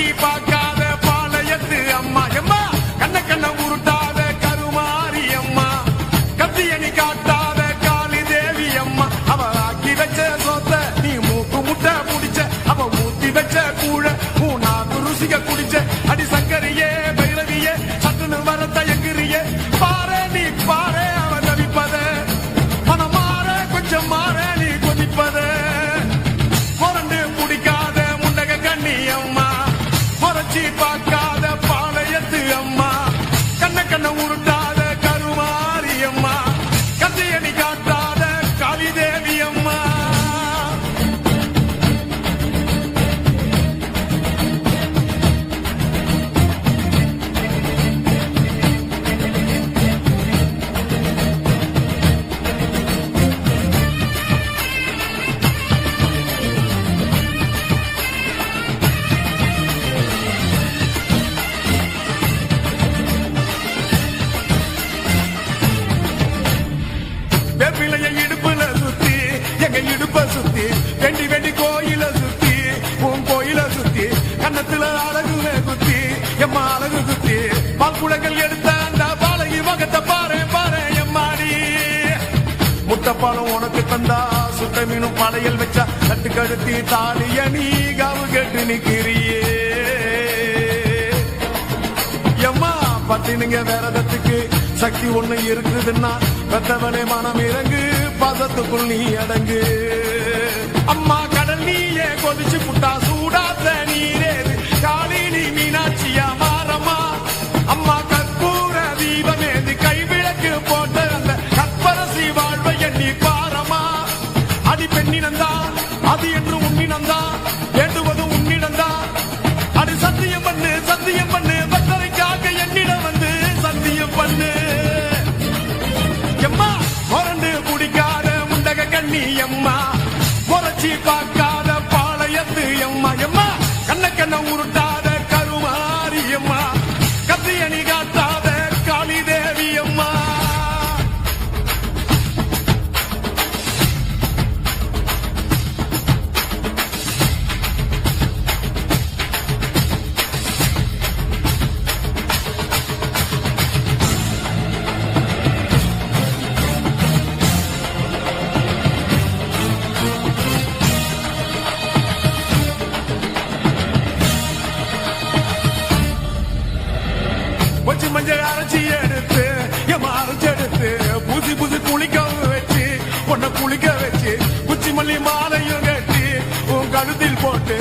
எட்டி பார்க்காத பாளையத்து அம்மா எம்மா? கண்ண கண்ண உருட்டாத கருமாரி அம்மா. கத்தியணி காட்டாத காளி தேவி அம்மா. அவ ஆக்கி வச்ச சோத்த நீ மூக்கு முட்டை முடிச்ச அவ ஊத்தி வச்ச கூழ பூனாக்கு ருசிக குடிச்ச. அடி சங்கரியே பைரவியே சட்டுன்னு வரத்த எங்கிரியே பாரு நீ பா சுத்தி கோயில சுத்தி கண்ணத்துல அழகுல குத்தி எம்மா அழகு குத்தி பாக்குளங்கள் எடுத்த அந்த பாலகி மகத்தை பாரு பாரு எம்மாடி. முட்டைப்பாலம் உனக்கு தந்தா சுட்ட மீனும் படையல் வச்சா தட்டு கழுத்தி தாலிய நீ காவு கேட்டு நிக்கிறியே. எம்மா பத்தினுங்க வேறதத்துக்கு சக்தி ஒண்ணு இருக்குதுன்னா பெத்தவனே மனம் இறங்கு பதத்துக்குள் நீ அடங்கு. அம்மா கொதிச்சு புட்டா சூடாத்த நீரேது காலினி மீனாட்சியா மாறம்மா? அம்மா கற்பூர தீபமேது கைவிளக்கு போட்ட அந்த கற்பரசி வாழ்வை எண்ணி பாரமா அடி பெண்ணினந்தா அது என்று உன்னினந்தா வேண்டுவது உன்னிடந்தா. அடி சத்தியம் பண்ணு சத்தியம் பண்ணு பக்தரைக்காக என்னிடம் வந்து சத்தியம் பண்ணு. எம்மா முரண்டு குடிக்காத முண்டக கண்ணி எம்மா. முறைச்சி பார்க்க எம்மா எம்மா கண்ண கண்ண உருட்டா. வச்சு மஞ்சள் அரைச்சி எடுத்து எம்மா அரைச்சி எடுத்து புது புது குளிக்க வச்சு உன்னை குளிக்க வச்சு குச்சி மல்லி மாலையும் கட்டி உன் கழுத்தில் போட்டு